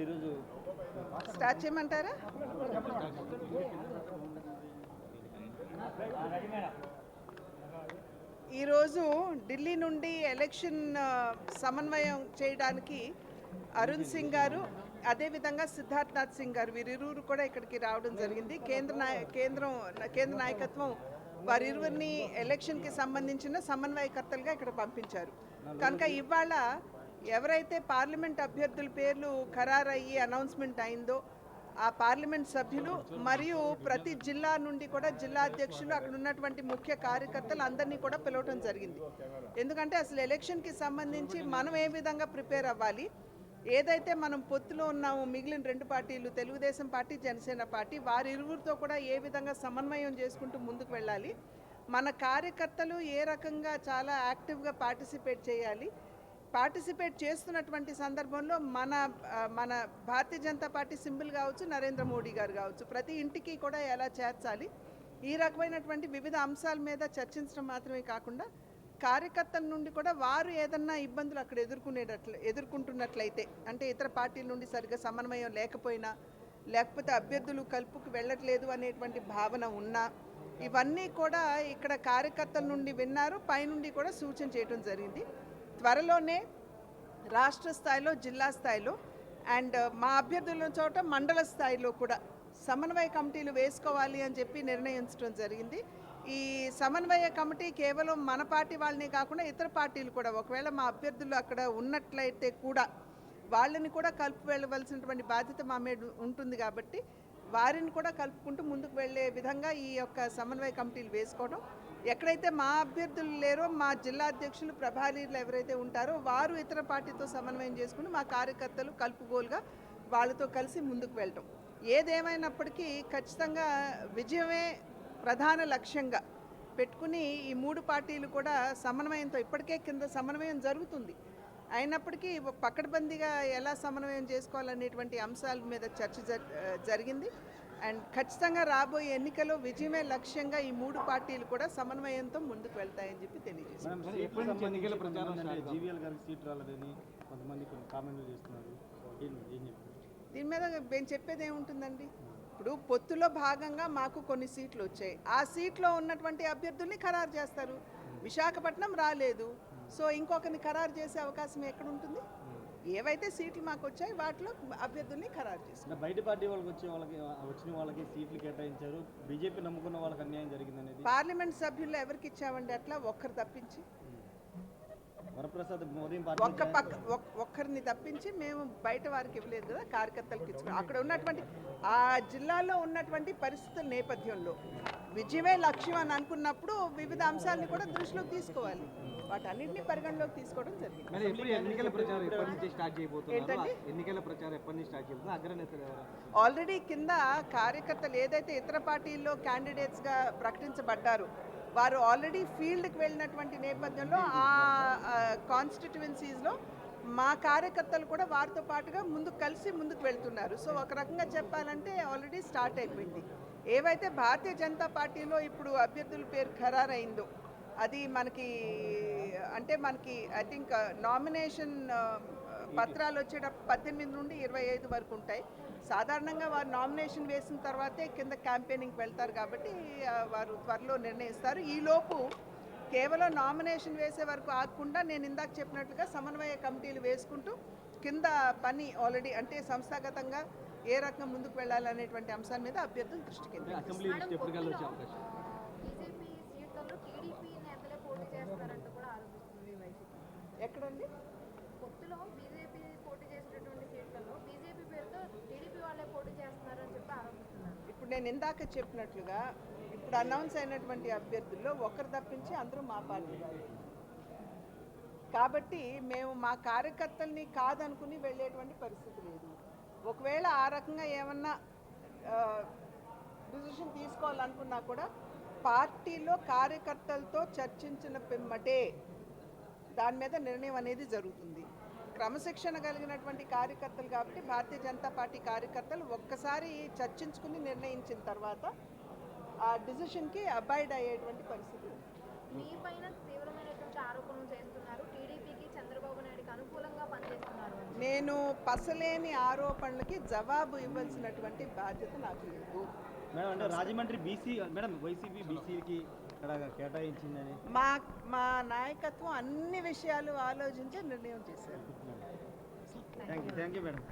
ఈరోజు స్టార్ట్ చేయమంటారా? ఈరోజు ఢిల్లీ నుండి ఎలక్షన్ సమన్వయం చేయడానికి అరుణ్ సింగ్ గారు అదేవిధంగా సిద్ధార్థనాథ్ సింగ్ గారు వీరిరువురు కూడా ఇక్కడికి రావడం జరిగింది. కేంద్ర నాయ కేంద్రం కేంద్ర నాయకత్వం వారిరువురిని ఎలక్షన్కి సంబంధించిన సమన్వయకర్తలుగా ఇక్కడ పంపించారు. కనుక ఇవాళ ఎవరైతే పార్లమెంట్ అభ్యర్థుల పేర్లు ఖరారయ్యి అనౌన్స్మెంట్ అయిందో ఆ పార్లమెంట్ సభ్యులు మరియు ప్రతి జిల్లా నుండి కూడా జిల్లా అధ్యక్షులు అక్కడ ఉన్నటువంటి ముఖ్య కార్యకర్తలు అందరినీ కూడా పిలవటం జరిగింది. ఎందుకంటే అసలు ఎలక్షన్కి సంబంధించి మనం ఏ విధంగా ప్రిపేర్ అవ్వాలి? ఏదైతే మనం పొత్తులో ఉన్నామో మిగిలిన రెండు పార్టీలు తెలుగుదేశం పార్టీ జనసేన పార్టీ వారి ఇరువురితో కూడా ఏ విధంగా సమన్వయం చేసుకుంటూ ముందుకు వెళ్ళాలి? మన కార్యకర్తలు ఏ రకంగా చాలా యాక్టివ్గా పార్టిసిపేట్ చేయాలి? పార్టిసిపేట్ చేస్తున్నటువంటి సందర్భంలో మన మన భారతీయ జనతా పార్టీ సింబల్ కావచ్చు నరేంద్ర మోడీ గారు కావచ్చు ప్రతి ఇంటికి కూడా ఎలా చేర్చాలి ఈ రకమైనటువంటి వివిధ అంశాల మీద చర్చించడం మాత్రమే కాకుండా కార్యకర్తల నుండి కూడా వారు ఏదన్నా ఇబ్బందులు అక్కడ ఎదుర్కొనేటట్లు ఎదుర్కొంటున్నట్లయితే అంటే ఇతర పార్టీల నుండి సరిగ్గా సమన్వయం లేకపోయినా లేకపోతే అభ్యర్థులు కలుపుకు వెళ్ళట్లేదు అనేటువంటి భావన ఉన్నా ఇవన్నీ కూడా ఇక్కడ కార్యకర్తల నుండి విన్నారు పైనుండి కూడా సూచన చేయడం జరిగింది. త్వరలోనే రాష్ట్ర స్థాయిలో జిల్లా స్థాయిలో అండ్ uh, మా అభ్యర్థుల చోట మండల స్థాయిలో కూడా సమన్వయ కమిటీలు వేసుకోవాలి అని చెప్పి నిర్ణయించడం జరిగింది. ఈ సమన్వయ కమిటీ కేవలం మన పార్టీ వాళ్ళని కాకుండా ఇతర పార్టీలు కూడా ఒకవేళ మా అభ్యర్థులు అక్కడ ఉన్నట్లయితే కూడా వాళ్ళని కూడా కలుపు వెళ్ళవలసినటువంటి బాధ్యత మా మీద ఉంటుంది కాబట్టి వారిని కూడా కలుపుకుంటూ ముందుకు వెళ్ళే విధంగా ఈ యొక్క సమన్వయ కమిటీలు వేసుకోవడం ఎక్కడైతే మా అభ్యర్థులు లేరో మా జిల్లా అధ్యక్షులు ప్రభారీలు ఎవరైతే ఉంటారో వారు ఇతర పార్టీతో సమన్వయం చేసుకుని మా కార్యకర్తలు కలుపుగోలుగా వాళ్ళతో కలిసి ముందుకు వెళ్ళటం. ఏదేమైనప్పటికీ ఖచ్చితంగా విజయమే ప్రధాన లక్ష్యంగా పెట్టుకుని ఈ మూడు పార్టీలు కూడా సమన్వయంతో ఇప్పటికే కింద సమన్వయం జరుగుతుంది. అయినప్పటికీ పక్కడబందీగా ఎలా సమన్వయం చేసుకోవాలనేటువంటి అంశాల మీద చర్చ జరిగింది. అండ్ ఖచ్చితంగా రాబోయే ఎన్నికలో విజయమే లక్ష్యంగా ఈ మూడు పార్టీలు కూడా సమన్వయంతో ముందుకు వెళ్తాయని చెప్పి చెప్తారు? దీని మీద మేము చెప్పేది ఏముంటుందండి? ఇప్పుడు పొత్తులో భాగంగా మాకు కొన్ని సీట్లు వచ్చాయి. ఆ సీట్లో ఉన్నటువంటి అభ్యర్థుల్ని ఖరారు చేస్తారు. విశాఖపట్నం రాలేదు. సో ఇంకొకరిని ఖరారు చేసే అవకాశం ఎక్కడ ఉంటుంది? ఏవైతే సీట్లు మాకు వచ్చాయి వాటిలో అభ్యర్థుల్ని ఖరారు చేస్తారు అంటే బయట పార్టీ వాళ్ళకి వచ్చే వాళ్ళకి వచ్చిన వాళ్ళకి సీట్లు కేటాయించారు. బీజేపీ నమ్ముకున్న వాళ్ళకి అన్యాయం జరిగిందనేది? పార్లమెంట్ సభ్యుల్లో ఎవరికి ఇచ్చామండి అట్లా? ఒక్కరు తప్పించి? ఒక్క పక్క ఒక్- ఒక్కరిని తప్పించి మేము బయట వారికి ఇవ్వలేదు కదా కార్యకర్తలకు ఇచ్చుకున్నాం. అక్కడ ఉన్నటువంటి ఆ జిల్లాలో ఉన్నటువంటి పరిస్థితుల నేపథ్యంలో విజయమే లక్ష్యం అని అనుకున్నప్పుడు వివిధ అంశాలను కూడా దృష్టిలోకి తీసుకోవాలి. వాటన్నిటిని పరిగణలోకి తీసుకోవడం జరిగింది. మరి ఎప్పుడు ఎన్నికల ప్రచారం ఎప్పటి నుంచి స్టార్ట్ చేయబోతున్నారు? ఏంటండి? ఎన్నికల ప్రచారం ఎప్పటి నుంచి స్టార్ట్ చేయబోతున్నారు? అగ్రనేతలు ఎవరు? ఆల్రెడీ కింద కార్యకర్తలు ఏదైతే ఇతర పార్టీల్లో క్యాండిడేట్స్గా ప్రకటించబడ్డారు వారు ఆల్రెడీ ఫీల్డ్కి వెళ్ళినటువంటి నేపథ్యంలో ఆ కాన్స్టిట్యువెన్సీస్లో మా కార్యకర్తలు కూడా వారితో పాటుగా ముందుకు కలిసి ముందుకు వెళ్తున్నారు. సో ఒక రకంగా చెప్పాలంటే ఆల్రెడీ స్టార్ట్ అయిపోయింది. ఏవైతే భారతీయ జనతా పార్టీలో ఇప్పుడు అభ్యర్థుల పేరు ఖరారైందో అది మనకి అంటే మనకి ఐ థింక్ నామినేషన్ పత్రాలు వచ్చేటప్పుడు పద్దెనిమిది నుండి ఇరవై ఐదు వరకు ఉంటాయి. సాధారణంగా వారు నామినేషన్ వేసిన తర్వాతే కింద క్యాంపెయినింగ్కి వెళ్తారు కాబట్టి వారు త్వరలో నిర్ణయిస్తారు. ఈలోపు కేవలం నామినేషన్ వేసే వరకు ఆగకుండా నేను ఇందాక చెప్పినట్లుగా సమన్వయ కమిటీలు వేసుకుంటూ కింద పని ఆల్రెడీ అంటే సంస్థాగతంగా ఏ రకంగా ముందుకు వెళ్ళాలనేటువంటి అంశాల మీద అభ్యర్థులు దృష్టి కేంద్రీకరిస్తారు. అసెంబ్లీ లిస్ట్ ఎప్పటికల్లా వచ్చే అవకాశం బీజేపీ సీట్లలో టీడీపీ నేతలే పోటీ చేస్తారంటూ కూడా ఆరోపిస్తుంది వైసీపీ ఎక్కడండి పొత్తులో బీజేపీ పోటీ చేసినటువంటి సీట్లలో బీజేపీ పేరుతో టీడీపీ వాళ్ళే పోటీ చేస్తున్నారని చెప్పి ఆరోపిస్తున్నారు ఇప్పుడు నేను ఇందాక చెప్పినట్లుగా ఇప్పుడు అనౌన్స్ అయినటువంటి అభ్యర్థుల్లో ఒకరు తప్పించి అందరూ మా పార్టీ వాళ్ళు. కాబట్టి మేము మా కార్యకర్తల్ని కాదనుకుని వెళ్ళేటువంటి పరిస్థితి లేదు. ఒకవేళ ఆ రకంగా ఏమన్నా డిసిషన్ తీసుకోవాలనుకున్నా కూడా పార్టీలో కార్యకర్తలతో చర్చించిన పిమ్మటే దాని మీద నిర్ణయం అనేది జరుగుతుంది. క్రమశిక్షణ కలిగినటువంటి కార్యకర్తలు కాబట్టి భారతీయ జనతా పార్టీ కార్యకర్తలు ఒక్కసారి చర్చించుకుని నిర్ణయించిన తర్వాత ఆ డిసిషన్కి అబాయిడ్ అయ్యేటువంటి పరిస్థితి ఉంది. మీ పైన తీవ్రమైనటువంటి ఆరోపణలు చేస్తున్నారు. టీడీపీకి చంద్రబాబు నాయుడుకి అనుకూలంగా పనిచేస్తున్నారు నేను పసలేని ఆరోపణలకి జవాబు ఇవ్వాల్సినటువంటి బాధ్యత నాకు లేదు. మేడం అంటే రాజమండ్రి బీసీ మేడం వైసీపీ బీసీకి కేటాయించిందని. మా మా నాయకత్వం అన్ని విషయాలు ఆలోచించి నిర్ణయం చేశారు. Thank you thank you madam